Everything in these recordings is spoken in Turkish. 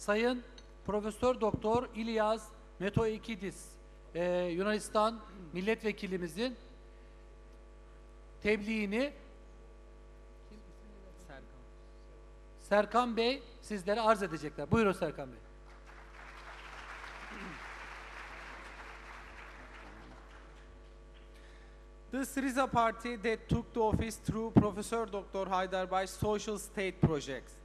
Sayın Profesör Doktor İlyas Metoikidis e, Yunanistan milletvekilimizin tebliğini Serkan Bey sizlere arz edecekler. Buyurun Serkan Bey. The Syriza party that took the office through Professor Dr. Haydarbay's social state projects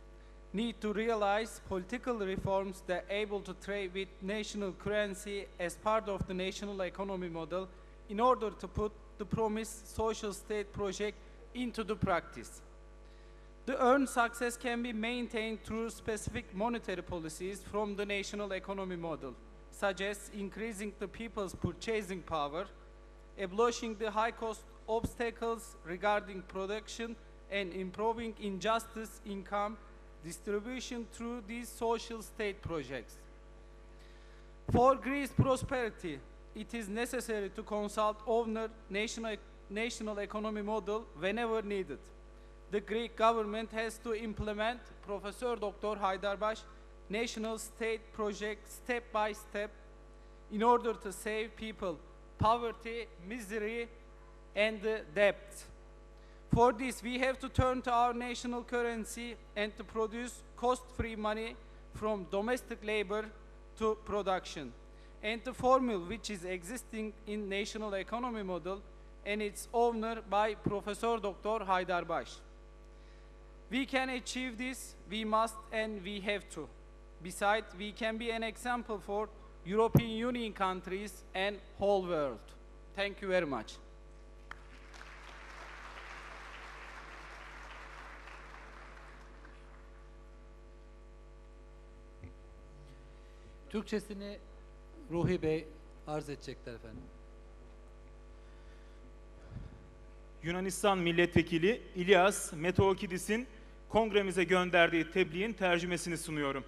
need to realize political reforms that able to trade with national currency as part of the national economy model in order to put the promised social state project into the practice. The earned success can be maintained through specific monetary policies from the national economy model, such as increasing the people's purchasing power, abolishing the high cost obstacles regarding production, and improving injustice income distribution through these social state projects. For Greece prosperity, it is necessary to consult owner national, national economy model whenever needed. The Greek government has to implement Professor Dr. Haydarbash national state project step by step in order to save people poverty, misery, and debt. For this, we have to turn to our national currency and to produce cost-free money from domestic labor to production. And the formula which is existing in national economy model and its owner by Professor Dr. Haydarbash. We can achieve this, we must and we have to. Besides, we can be an example for European Union countries and whole world. Thank you very much. Türkçesini Ruhi Bey arz edecekler efendim. Yunanistan Milletvekili İlyas Metookidis'in kongremize gönderdiği tebliğin tercümesini sunuyorum.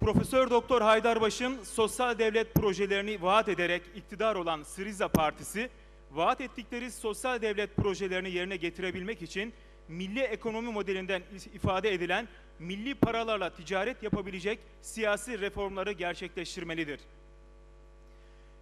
Profesör Doktor Haydarbaş'ın sosyal devlet projelerini vaat ederek iktidar olan Syriza Partisi, vaat ettikleri sosyal devlet projelerini yerine getirebilmek için milli ekonomi modelinden ifade edilen milli paralarla ticaret yapabilecek siyasi reformları gerçekleştirmelidir.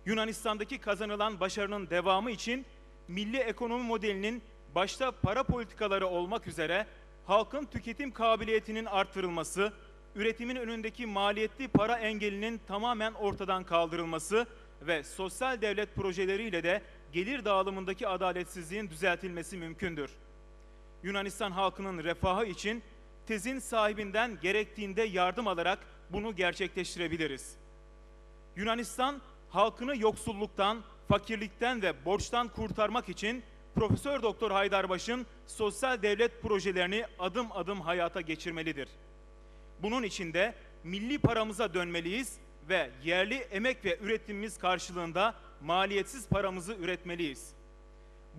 Yunanistan'daki kazanılan başarının devamı için milli ekonomi modelinin başta para politikaları olmak üzere halkın tüketim kabiliyetinin artırılması, üretimin önündeki maliyetli para engelinin tamamen ortadan kaldırılması ve sosyal devlet projeleriyle de gelir dağılımındaki adaletsizliğin düzeltilmesi mümkündür. Yunanistan halkının refahı için tezin sahibinden gerektiğinde yardım alarak bunu gerçekleştirebiliriz. Yunanistan halkını yoksulluktan, fakirlikten ve borçtan kurtarmak için Profesör Doktor Haydarbaş'ın sosyal devlet projelerini adım adım hayata geçirmelidir. Bunun için de milli paramıza dönmeliyiz ve yerli emek ve üretimimiz karşılığında maliyetsiz paramızı üretmeliyiz.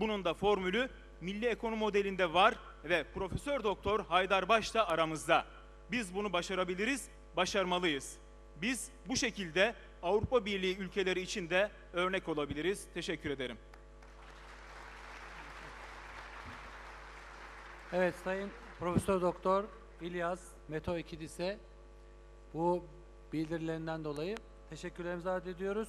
Bunun da formülü milli ekonomi modelinde var ve Profesör Doktor Haydarbaş da aramızda. Biz bunu başarabiliriz, başarmalıyız. Biz bu şekilde Avrupa Birliği ülkeleri için de örnek olabiliriz. Teşekkür ederim. Evet Sayın Profesör Doktor İlyas Metoikidis'e bu bildirilerinden dolayı teşekkürlerimizi arz ediyoruz.